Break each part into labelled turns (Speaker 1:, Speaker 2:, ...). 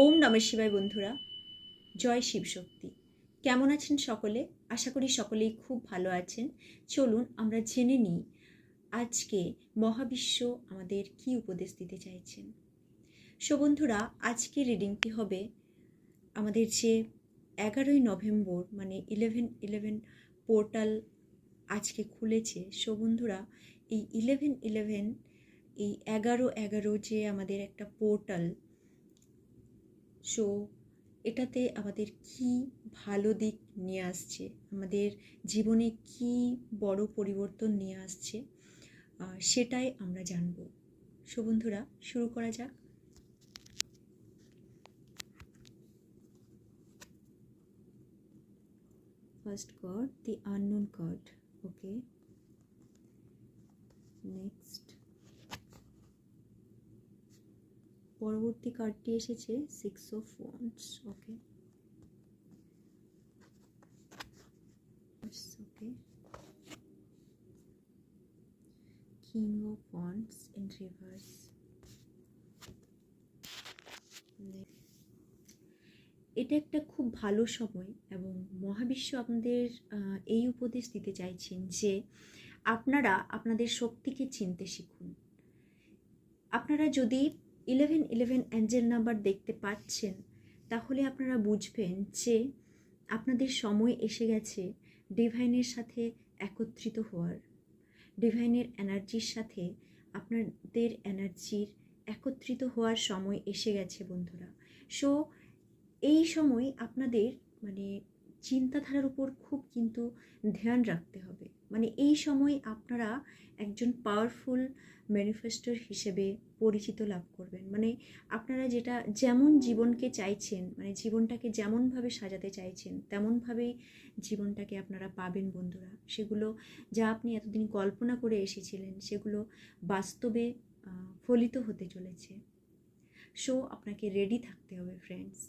Speaker 1: ওম নমঃ শিবায় বন্ধুরা। জয় শিবশক্তি কেমন আছেন সকলে? আশা করি সকলেই খুব ভালো আছেন। চলুন আমরা জেনে নিই আজকে মহাবিশ্ব আমাদের কি উপদেশ দিতে চাইছেন। সো বন্ধুরা আজকে রিডিংটি হবে আমাদের যে এগারোই নভেম্বর মানে ইলেভেন ইলেভেন পোর্টাল আজকে খুলেছে। সো বন্ধুরা, এই ইলেভেন ইলেভেন এই এগারো এগারো যে আমাদের একটা পোর্টাল সো এটাতে আমাদের কি ভালো দিক নিয়ে আসছে? আমাদের জীবনে কি বড় পরিবর্তন নিয়ে আসছে? সেটাই আমরা জানব। সো বন্ধুরা, শুরু করা যাক। First card the unknown card okay next পরবর্তী কার্ডটি এসেছে six of wands okay king of wands in reverse এটা একটা খুব ভালো সময় এবং মহাবিশ্ব আপনাদের এই উপদেশ দিতে চাইছেন যে আপনারা আপনাদের শক্তিকে চিনতে শিখুন। আপনারা যদি ইলেভেন ইলেভেন অ্যাঞ্জেল নাম্বার দেখতে পাচ্ছেন, তাহলে আপনারা বুঝবেন যে আপনাদের সময় এসে গেছে ডিভাইনের সাথে একত্রিত হওয়ার। ডিভাইনের এনার্জির সাথে আপনাদের এনার্জির একত্রিত হওয়ার সময় এসে গেছে বন্ধুরা। সো এই সময় আপনাদের মানে চিন্তাধারার উপর খুব কিন্তু ধ্যান রাখতে হবে। মানে এই সময় আপনারা একজন পাওয়ারফুল ম্যানিফেস্টোর হিসেবে পরিচিত লাভ করবেন। মানে আপনারা যেটা, যেমন জীবনকে চাইছেন মানে জীবনটাকে যেমনভাবে সাজাতে চাইছেন, তেমনভাবেই জীবনটাকে আপনারা পাবেন বন্ধুরা। সেগুলো যা আপনি এতদিন কল্পনা করে এসেছিলেন, সেগুলো বাস্তবে ফলিত হতে চলেছে। সো আপনাকে রেডি থাকতে হবে ফ্রেন্ডস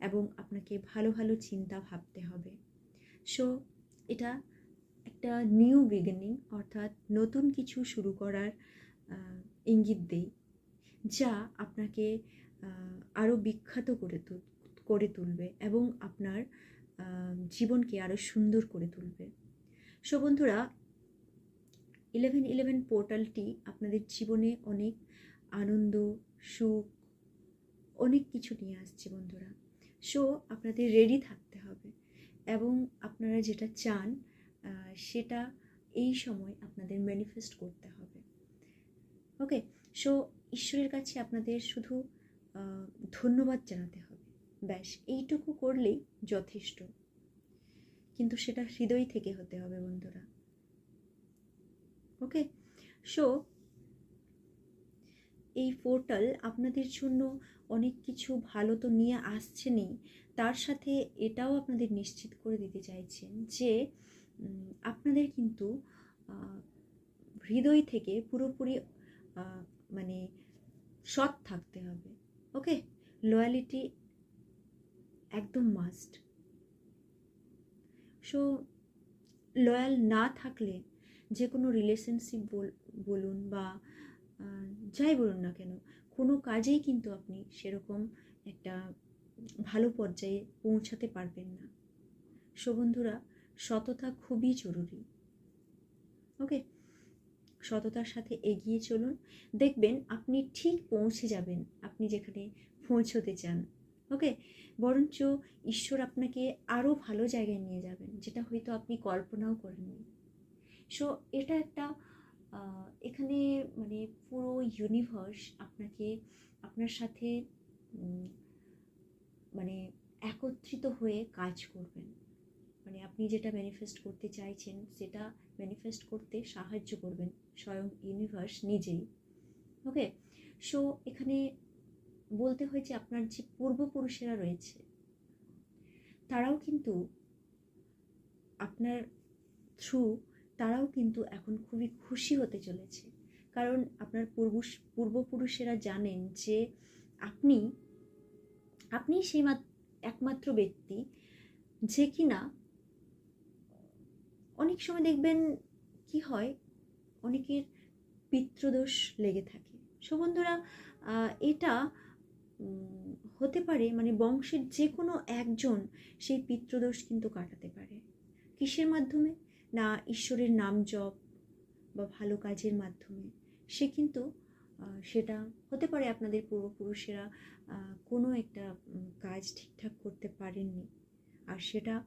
Speaker 1: এবং আপনাকে ভালো ভালো চিন্তা ভাবতে হবে। সো এটা একটা নিউ বিগিনিং অর্থাৎ নতুন কিছু শুরু করার ইঙ্গিত দেই, যা আপনাকে আরও বিখ্যাত করে করে তুলবে এবং আপনার জীবনকে আরও সুন্দর করে তুলবে। সো বন্ধুরা ইলেভেন ইলেভেন পোর্টালটি আপনাদের জীবনে অনেক আনন্দ, সুখ, অনেক কিছু নিয়ে আসছে বন্ধুরা। সো আপনাদের রেডি থাকতে হবে এবং আপনারা যেটা চান সেটা এই সময় আপনাদের ম্যানিফেস্ট করতে হবে। ওকে সো ঈশ্বরের কাছে আপনাদের শুধু ধন্যবাদ জানাতে হবে। ব্যাস, এইটুকু করলেই যথেষ্ট। কিন্তু সেটা হৃদয় থেকে হতে হবে বন্ধুরা। ওকে সো এই পোর্টাল আপনাদের জন্য অনেক কিছু ভালো তো নিয়ে আসছেনই। তার সাথে এটাও আপনাদের নিশ্চিত করে দিতে চাইছেন যে আপনাদের কিন্তু হৃদয় থেকে পুরোপুরি মানে সৎ থাকতে হবে, ওকে? লয়ালিটি একদম মাস্ট সো লয়াল না থাকলে যে কোনো রিলেশনশিপ বলুন বা যাই বলুন না কেন, কোনো কাজেই কিন্তু আপনি সেরকম একটা ভালো পর্যায়ে পৌঁছাতে পারবেন না। সো বন্ধুরা সততা খুবই জরুরি। ওকে সততার সাথে এগিয়ে চলুন। দেখবেন আপনি ঠিক পৌঁছে যাবেন, আপনি যেখানে পৌঁছতে চান। ওকে বরঞ্চ ঈশ্বর আপনাকে আরও ভালো জায়গায় নিয়ে যাবেন, যেটা হয়তো আপনি কল্পনাও করেননি। সো এটা একটা এখানে মানে পুরো ইউনিভার্স আপনাকে, আপনার সাথে মানে একত্রিত হয়ে কাজ করবেন। মানে আপনি যেটা ম্যানিফেস্ট করতে চাইছেন, সেটা ম্যানিফেস্ট করতে সাহায্য করবেন স্বয়ং ইউনিভার্স নিজেই। ওকে সো এখানে বলতে হয় যে আপনার যে পূর্বপুরুষেরা রয়েছে, তারাও কিন্তু আপনার থ্রু তারাও কিন্তু এখন খুবই খুশি হতে চলেছে। কারণ আপনার পূর্ব পূর্বপুরুষেরা জানেন যে আপনি আপনি সেই মাত- একমাত্র ব্যক্তি, যে কিনা অনেক সময় দেখবেন কি হয়? অনেকের পিতৃদোষ লেগে থাকে। সো বন্ধুরা এটা হতে পারে মানে বংশের যে কোনো একজন সেই পিতৃদোষ কিন্তু কাটাতে পারে। কিসের মাধ্যমে? না ঈশ্বরের নাম জপ বা ভালো কাজের মাধ্যমে। সে কিন্তু সেটা হতে পারে আপনাদের পূর্বপুরুষেরা কোনো একটা কাজ ঠিকঠাক করতে পারেননি। আর সেটা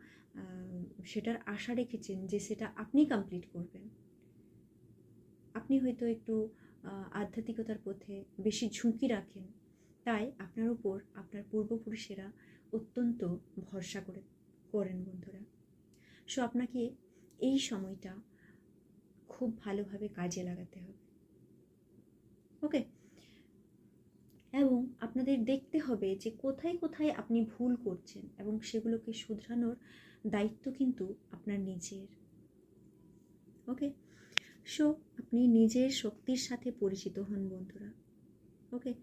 Speaker 1: সেটার আশা রেখেছেন যে সেটা আপনি কমপ্লিট করবেন। আপনি হয়তো একটু আধ্যাত্মিকতার পথে বেশি ঝুঁকি রাখেন, তাই আপনার উপর আপনার পূর্বপুরুষেরা অত্যন্ত ভরসা করে, করেন বন্ধুরা। সো আপনাকে এই সময়টা খুব ভালোভাবে কাজে লাগাতে হবে। ওকে এবং আপনাদের দেখতে হবে যে কোথায় কোথায় আপনি ভুল করছেন এবং সেগুলোকে শুধরানোর দায়িত্ব কিন্তু আপনার নিজের। ওকে সো আপনি নিজের শক্তির সাথে পরিচিত হন বন্ধুরা। ওকে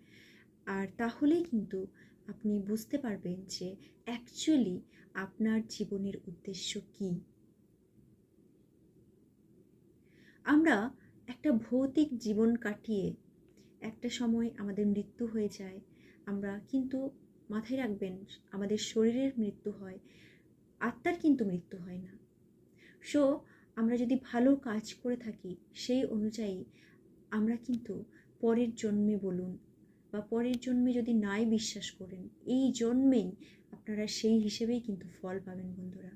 Speaker 1: আর তাহলেই কিন্তু আপনি বুঝতে পারবেন যে অ্যাকচুয়ালি আপনার জীবনের উদ্দেশ্য কী। আমরা একটা ভৌতিক জীবন কাটিয়ে একটা সময় আমাদের মৃত্যু হয়ে যায়। আমরা কিন্তু মাথায় রাখবেন, আমাদের শরীরের মৃত্যু হয়, আত্মার কিন্তু মৃত্যু হয় না। সো আমরা যদি ভালো কাজ করে থাকি, সেই অনুযায়ী আমরা কিন্তু পরের জন্মে বলুন বা পরের জন্মে যদি নাই বিশ্বাস করেন, এই জন্মেই আপনারা সেই হিসেবেই কিন্তু ফল পাবেন বন্ধুরা।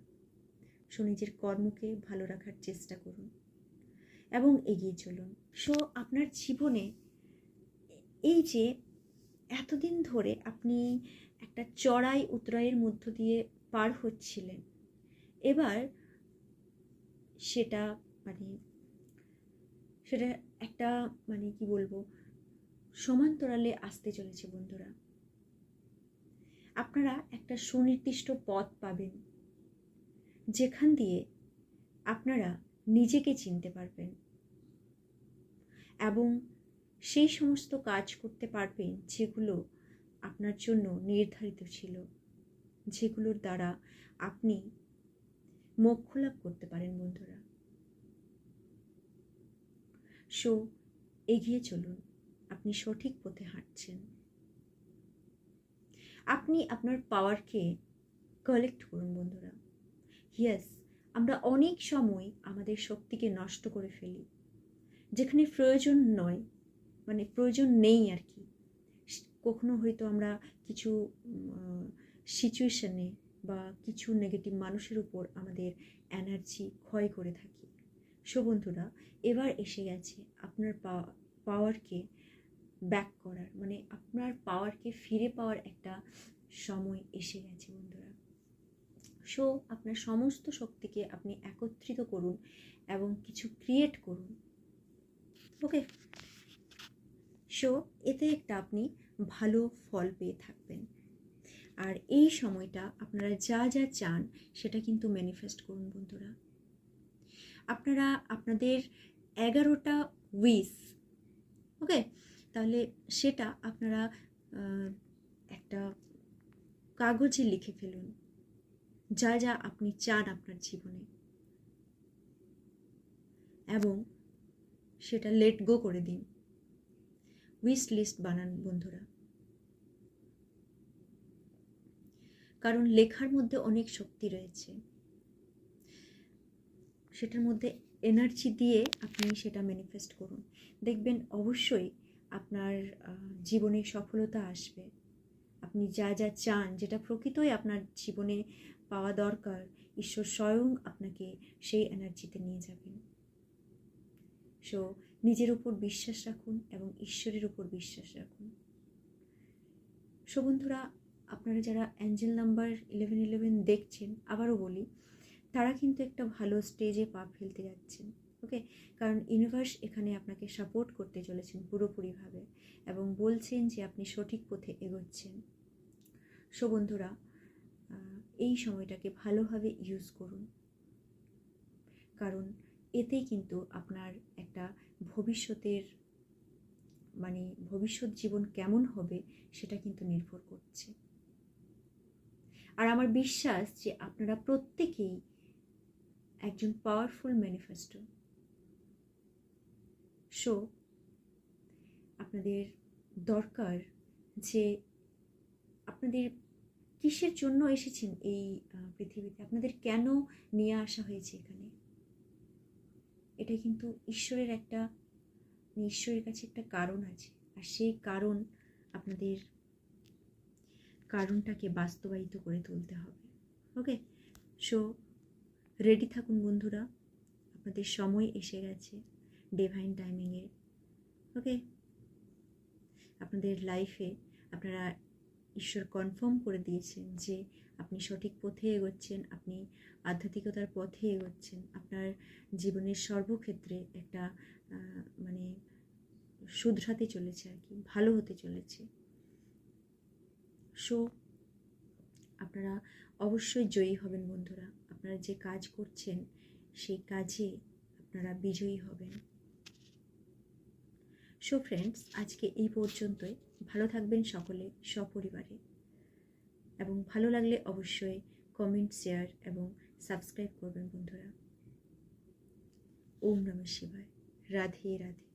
Speaker 1: সো নিজের কর্মকে ভালো রাখার চেষ্টা করুন এবং এগিয়ে চলুন। সো আপনার জীবনে এই যে এতদিন ধরে আপনি একটা চড়াই উতরাইয়ের মধ্য দিয়ে পার হচ্ছিলেন, এবার সেটা মানে সেটা একটা মানে কি বলব সমান্তরালে আসতে চলেছে বন্ধুরা। আপনারা একটা সুনির্দিষ্ট পথ পাবেন, যেখান দিয়ে আপনারা নিজেকে চিনতে পারবেন এবং সেই সমস্ত কাজ করতে পারবেন যেগুলো আপনার জন্য নির্ধারিত ছিল, যেগুলোর দ্বারা আপনি মোক্ষ লাভ করতে পারেন বন্ধুরা। সো এগিয়ে চলুন, আপনি সঠিক পথে হাঁটছেন। আপনি আপনার পাওয়ারকে কালেক্ট করুন বন্ধুরা। ইয়েস আমরা অনেক সময় আমাদের শক্তিকে নষ্ট করে ফেলি, যেখানে প্রয়োজন নয়। মানে প্রয়োজন নেই আর কি। কখনো হয়তো আমরা কিছু সিচুয়েশনে বা কিছু নেগেটিভ মানুষের উপর আমাদের এনার্জি ক্ষয় করে থাকি। সো বন্ধুরা, এবার এসে গেছে আপনার পাওয়ারকে ব্যাক করার। মানে আপনার পাওয়ারকে ফিরে পাওয়ার একটা সময় এসে গেছে বন্ধুরা। সো আপনার সমস্ত শক্তিকে আপনি একত্রিত করুন এবং কিছু ক্রিয়েট করুন। ওকে সো এতে একটা আপনি ভালো ফল পেয়ে থাকবেন। আর এই সময়টা আপনারা যা যা চান সেটা কিন্তু ম্যানিফেস্ট করুন বন্ধুরা। আপনারা আপনাদের এগারোটা উইস ওকে তাহলে সেটা আপনারা একটা কাগজে লিখে ফেলুন। যা যা আপনি চান আপনার জীবনে। এবং সেটা লেট গো করে দিন। উইশ লিস্ট বানান বন্ধুরা। কারণ লেখার মধ্যে অনেক শক্তি রয়েছে। সেটার মধ্যে এনার্জি দিয়ে আপনি সেটা ম্যানিফেস্ট করুন। দেখবেন অবশ্যই আপনার জীবনে সফলতা আসবে। আপনি যা যা চান, যেটা প্রকৃতই আপনার জীবনে পাওয়া দরকার, ঈশ্বর স্বয়ং আপনাকে সেই এনার্জিতে নিয়ে যাবেন। সো নিজের উপর বিশ্বাস রাখুন এবং ঈশ্বরের উপর বিশ্বাস রাখুন। সো বন্ধুরা আপনারা যারা অ্যাঞ্জেল নাম্বার ইলেভেন ইলেভেন দেখছেন, আবারও বলি, তারা কিন্তু একটা ভালো স্টেজে পা ফেলতে যাচ্ছেন ওকে কারণ ইউনিভার্স এখানে আপনাকে সাপোর্ট করতে চলেছেন পুরোপুরিভাবে এবং বলছেন যে আপনি সঠিক পথে এগোচ্ছেন। সো বন্ধুরা এই সময়টাকে ভালোভাবে ইউজ করুন। কারণ এতেই কিন্তু আপনার একটা ভবিষ্যতের মানে ভবিষ্যৎ জীবন কেমন হবে সেটা কিন্তু নির্ভর করছে। আর আমার বিশ্বাস যে আপনারা প্রত্যেকেই একজন পাওয়ারফুল ম্যানিফেস্টো সো আপনাদের দরকার যে আপনাদের কিসের জন্য এসেছেন এই পৃথিবীতে? আপনাদের কেন নিয়ে আসা হয়েছে এখানে? এটা কিন্তু ঈশ্বরের একটা মানে ঈশ্বরের কাছে একটা কারণ আছে। আর সেই কারণ আপনাদের কারণটাকে বাস্তবায়িত করে তুলতে হবে। ওকে সো রেডি থাকুন বন্ধুরা। আপনাদের সময় এসে গেছে ডিভাইন টাইমিংয়ের ওকে আপনাদের লাইফে আপনারা ঈশ্বর কনফার্ম করে দিয়েছেন যে আপনি সঠিক পথে এগোচ্ছেন, আপনি আধ্যাত্মিকতার পথে এগোচ্ছেন, আপনার জীবনের সর্বক্ষেত্রে একটা মানে শুধরাতে চলেছে আর কি, ভালো হতে চলেছে। সো আপনারা অবশ্যই জয়ী হবেন বন্ধুরা। আপনারা যে কাজ করছেন, সেই কাজে আপনারা বিজয়ী হবেন। সো ফ্রেন্ডস আজকে এই পর্যন্তই। ভালো থাকবেন সকলে, সপরিবারে। এবং ভালো লাগলে অবশ্যই কমেন্ট শেয়ার এবং সাবস্ক্রাইব করবেন বন্ধুরা। ওম নমঃ শিবায়। রাধে রাধে।